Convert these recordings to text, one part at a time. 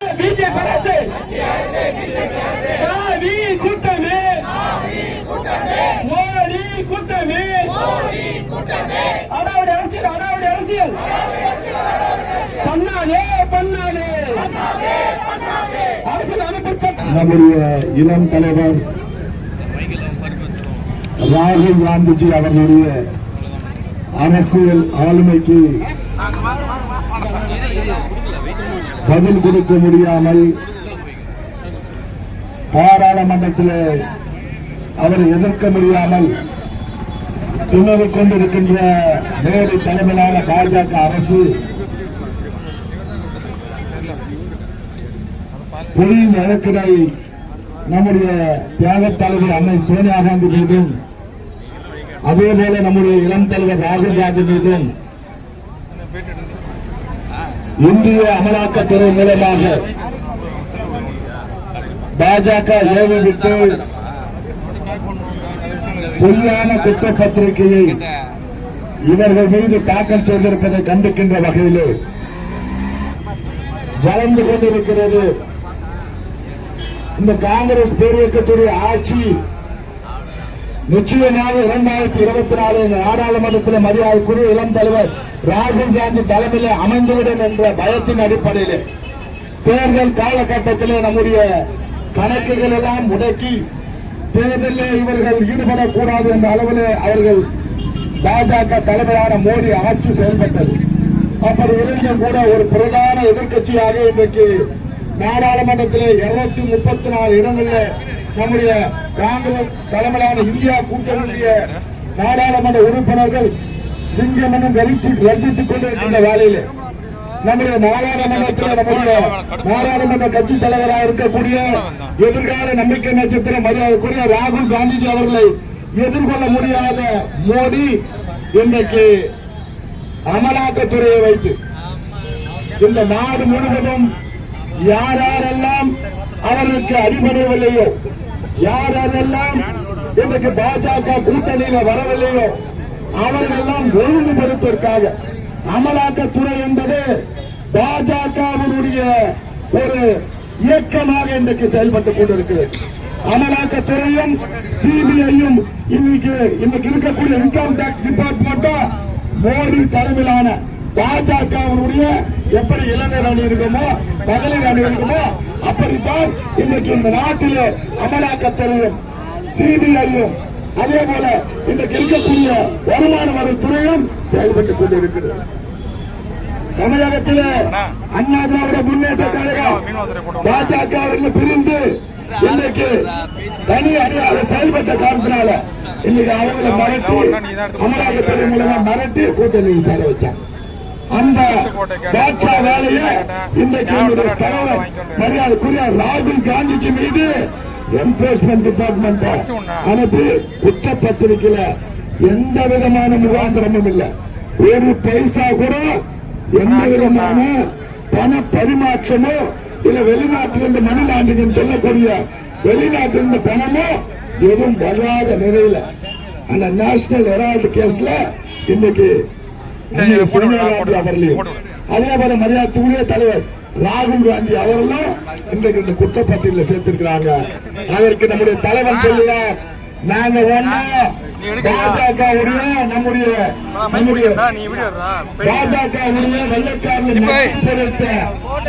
BJP அரசு மோடி கூட்டமே மோடி கூட்டமே அடாவுடைய அரசியல் அடாவுடைய அரசியல் பண்ணாதே பண்ணாதே அரசியல் அனுப்பிச்ச நம்முடைய இளம் தலைவர் ராகுல் காந்திஜி அவர்களுடைய அரசியல் ஆளுமைக்கு பதில் கொடுக்க முடியாமல் பாராளுமன்றத்தில் அவர் எதிர்க்க முடியாமல் திணறிக் கொண்டிருக்கின்ற நேரு தலைமையிலான பாஜக அரசு புலியின் வழக்கினை நம்முடைய தியாக தலைவர் அன்னை சோனியா காந்தி மீதும் அதே போல நம்முடைய இளம் தலைவர் ராகுல் காந்தி மீதும் இந்திய அமலாக்கத்துறை மூலமாக பாஜக ஏவி விட்டு பொய்யான குற்றப்பத்திரிகையை இவர்கள் மீது தாக்கல் செய்திருப்பதை கண்டிக்கின்ற வகையிலே வளர்ந்து கொண்டிருக்கிறது. இந்த காங்கிரஸ் பேரியக்கத்துடைய ஆட்சி நிச்சயமாக இரண்டாயிரத்தி இருபத்தி நாலு நாடாளுமன்றத்தில் மரியாதைக்குரிய இளம் தலைவர் ராகுல் காந்தி தலைமையில் அமைந்துவிடும் என்ற பயத்தின் அடிப்படையில். தேர்தல் காலகட்டத்திலே நம்முடைய கணக்குகள் எல்லாம் முடக்கி தேர்தலில் இவர்கள் ஈடுபடக்கூடாது என்ற அளவில் அவர்கள் பாஜக தலைமையான மோடி ஆட்சி செயல்பட்டது. அப்படி இருந்தும் கூட ஒரு பிரதான எதிர்க்கட்சியாக இன்றைக்கு நாடாளுமன்றத்தில் இருநூத்தி முப்பத்தி நாலு இடங்களில் நம்முடைய காங்கிரஸ் தலைமையிலான இந்தியா கூட்டணியுடைய நாடாளுமன்ற உறுப்பினர்கள் சிங்கமனும் கரித்து கர்ஜித்துக் கொண்டிருக்கின்ற வேலையில நம்முடைய நாடாளுமன்றத்தில் நம்முடைய நாடாளுமன்ற கட்சி தலைவராக இருக்கக்கூடிய எதிர்கால நம்பிக்கை நட்சத்திரம் மரியாதைக்குரிய ராகுல் காந்திஜி அவர்களை எதிர்கொள்ள முடியாத மோடி இன்றைக்கு அமலாக்கத்துறையை வைத்து இந்த நாடு முழுவதும் யார் யாரெல்லாம் அவர்களுக்கு அடிபடவில்லையோ யார் யாரெல்லாம் இன்றைக்கு பாஜக கூட்டணியில வரவில்லையோ அவர்களெல்லாம் ஒழுங்குபடுத்துவதற்காக அமலாக்கத்துறை என்பது பாஜகவினுடைய ஒரு இயக்கமாக இன்றைக்கு செயல்பட்டுக் கொண்டிருக்கிறது. அமலாக்கத்துறையும் சிபிஐயும் இன்னைக்கு இன்னைக்கு இருக்கக்கூடிய இன்கம் டாக்ஸ் டிபார்ட்மெண்ட்டும் மோடி தலைமையிலான பாஜகவினுடைய எப்படி இளைஞர் அணி இருக்குமோ மகளிர் அணி இருக்குமோ அப்படித்தான் இன்றைக்கு இந்த நாட்டிலே அமலாக்கத்துறையும் சிபிஐயும் அதே போல இன்றைக்கு இருக்கக்கூடிய வருமான வரித்துறையும் செயல்பட்டுக் கொண்டிருக்கிறது. தமிழகத்திலே அண்ணா திராவிட முன்னேற்ற கழகம் பாஜக பிரிந்து இன்னைக்கு தனி அணியாக செயல்பட்ட காரணத்தினால இன்னைக்கு அவங்களை மிரட்டி அமலாக்கத்துறை மூலமா மிரட்டி கூட்டணி சேர வச்சாங்க. அந்த பாட்சா வேலையை இன்றைக்கு என்னுடைய தலைவர் மரியாதைக்குரிய ராகுல் காந்திஜி மீது என்போர்ஸ்மெண்ட் டிபார்ட்மெண்ட் அனுப்பி குற்றப்பத்திரிக்கையில எந்த விதமான முகாந்திரமும் இல்ல. ஒரு பைசா கூட எந்த விதமான பண பரிமாற்றமோ இல்ல வெளிநாட்டிலிருந்து மணி லாண்டரிங் சொல்லக்கூடிய வெளிநாட்டிலிருந்து பணமோ எதுவும் வராத நிலையில. அந்த நேஷனல் ஹெரால்டு கேஸ்ல இன்னைக்கு அதே போல மரியாதைக்குரிய தலைவர் ராகுல் காந்தி அவர்களும் இன்றைக்கு இந்த குற்றப்பத்திரிகையில சேர்த்திருக்கிறாங்க. அதற்கு நம்முடைய தலைவர் சொல்லுவார் நாங்க ஒண்ணு பாஜகவுடைய நம்முடைய நம்முடைய பாஜகவுடைய வெள்ளக்காரில்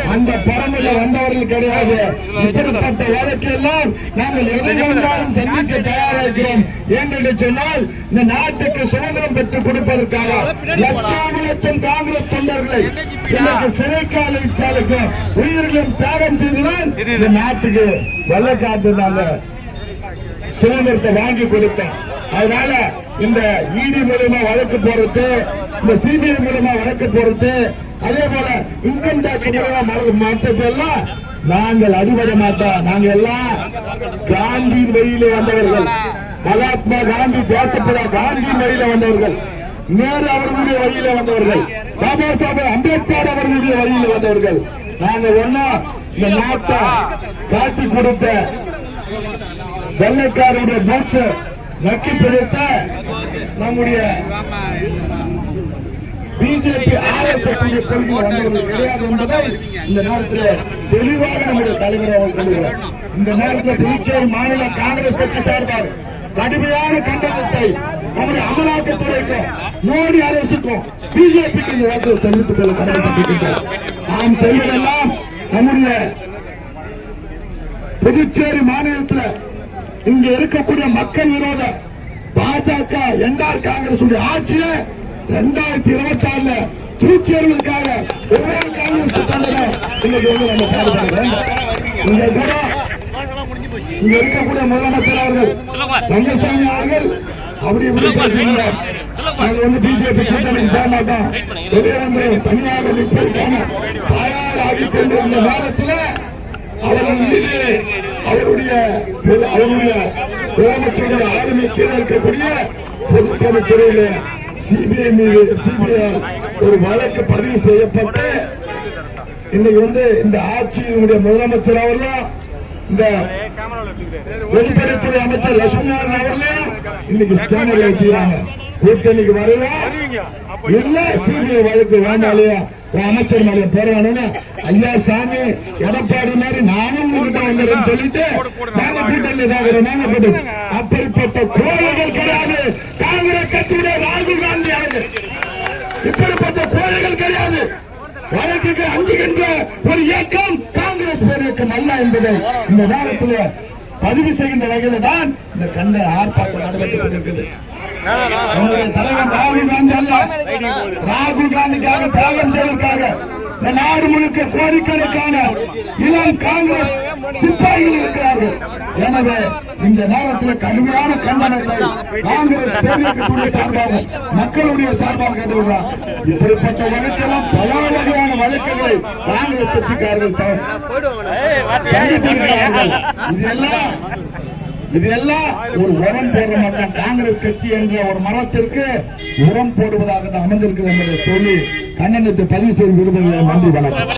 அந்த பரம்பரை வந்தவர்கள் கிடையாது. இப்படிப்பட்ட வழக்கெல்லாம் நாங்கள் எதை வந்தாலும் சந்திக்க தயாராகிறோம் என்று சொன்னால் இந்த நாட்டுக்கு சுதந்திரம் பெற்றுக் கொடுப்பதற்காக லட்சம் லட்சம் காங்கிரஸ் தொண்டர்களை இன்னைக்கு சிறைக்கால விச்சாலுக்கும் உயிர்களும் தியாகம் செய்துதான் இந்த நாட்டுக்கு வெள்ளக்காட்டுனாங்க சுதந்திரத்தை வாங்கி கொடுத்தேன். அதனால இந்த இடி மூலமா வழக்கு போறது இந்த சிபிஐ மூலமா வழக்கு போறது அதே போல இன்கம் டாக்ஸ் மூலமா மாற்றது எல்லாம் நாங்கள் அடிபட மாட்டோம் நாங்க எல்லாம் காந்தியின் வழியிலே வந்தவர்கள். மகாத்மா காந்தி தேசப்பிதா காந்தியின் வழியில வந்தவர்கள். நேரு அவர்களுடைய வழியில வந்தவர்கள். பாபா சாஹேப் அம்பேத்கர் அவர்களுடைய வழியில வந்தவர்கள். நாங்க ஒன்னா இந்த நாட்டை காட்டி கொடுத்த வெள்ளைக்காரருடைய பூட்ஸ் நக்கி பிடித்த நம்முடைய பிஜேபி ஆர் எஸ் எஸ் கொள்கை வந்தவர்கள் கிடையாது என்பதை இந்த நேரத்தில் தெளிவாக நம்முடைய தலைவர் அவர்கள் கொள்கிறார் இந்த நேரத்தில் புதுச்சேரி மாநில காங்கிரஸ் கட்சி சார்பாக கடுமையான கண்டனத்தை நம்முடைய அமலாக்கத்துறைக்கு மோடி அரசுக்கும் பிஜேபிக்கு இந்த நேரத்தில் தெரிவித்துக் கொள்ள கடமைப்பட்டிருக்கின்றோம். நாம் செய்வதெல்லாம் நம்முடைய புதுச்சேரி மாநிலத்தில் இங்க இருக்கக்கூடிய மக்கள் விரோத பாஜக என்ஆர் காங்கிரஸ் ஆட்சியை ரெண்டாயிரத்தி இருபத்தி ஆறுல தூக்கி எறிவதற்காக ஒவ்வொரு காங்கிரஸ் கூட்டங்களும் இன்னைக்கு வந்து நம்ம பாடுபடுறோம் இங்க கூட இங்க இருக்கக்கூடிய முதலமைச்சர் அவர்கள் ரங்கசாமி அவர்கள் அப்படி இப்படி பேசுகிறார் அது வந்து பிஜேபி கூட்டணிக்கு போக மாட்டோம் வெளியே வந்து தனியாக நிற்பதற்கான தயாராகி கொண்டிருந்த நேரத்தில் அவர்கள் மீது அவருடைய அவருடைய முதலமைச்சருடைய ஆளுமை கீழே இருக்கக்கூடிய பொதுப்பணித்துறையில சிபிஐ மீது சிபிஐ ஒரு வழக்கு பதிவு செய்யப்பட்டு இன்னைக்கு வந்து இந்த ஆட்சியினுடைய முதலமைச்சர் அவர்களும் இந்த வெளிப்படைத்துறை அமைச்சர் லட்சுமிநாதன் அவர்களையும் இன்னைக்கு ஸ்கேனர்ல வச்சுக்கிறாங்க கூட்டணிக்கு வரல. இல்ல சிபிஐ வழக்கு உன் அமைச்சர் மேல போறானு ஐயா சாமி எடப்பாடி மாதிரி நானும் உங்ககிட்ட வந்துடுறேன்னு சொல்லிட்டு நாங்க கூட்டணி அப்படிப்பட்ட கோழைகள் கிடையாது. காங்கிரஸ் கட்சியுடைய ராகுல் காந்தி அவர்கள். இப்படிப்பட்ட கோழைகள் கிடையாது. வழக்குக்கு அஞ்சுகின்ற ஒரு இயக்கம் காங்கிரஸ் பேர் இயக்கம் அல்ல என்பதை இந்த நேரத்தில் பதிவு செய்கின்ற வகையில் தான் இந்த கண்ட ஆர்ப்பாட்டம் நடைபெற்றுக் கொண்டிருக்கிறது. நம்முடைய தலைவர் ராகுல் காந்தி அல்ல. ராகுல் காந்திக்காக தியாகம் செய்வதற்காக இந்த நாடு முழுக்க கோடிக்கணக்கான இளம் காங்கிரஸ் சிப்பாய்கள் இருக்கிறார்கள். எனவே இந்த நேரத்தில் கடுமையான கண்டனத்தை காங்கிரஸ் பேரியக்கத்துடைய சார்பாகவும் மக்களுடைய சார்பாக கேட்டுள்ளார் இப்படிப்பட்ட வழக்கெல்லாம் பல வகையான வழக்கங்களை காங்கிரஸ் கட்சிக்காரர்கள் ச- சந்தித்திருக்கிறார்கள். இதெல்லாம் இதெல்லாம் ஒரு உரம் போடுற மாட்டான் காங்கிரஸ் கட்சி என்ற ஒரு மரத்திற்கு உரம் போடுவதாக அமைந்திருக்கிறது என்பதை சொல்லி கண்டனத்தை பதிவு செய்து விடுவதில் நன்றி வணக்கம்.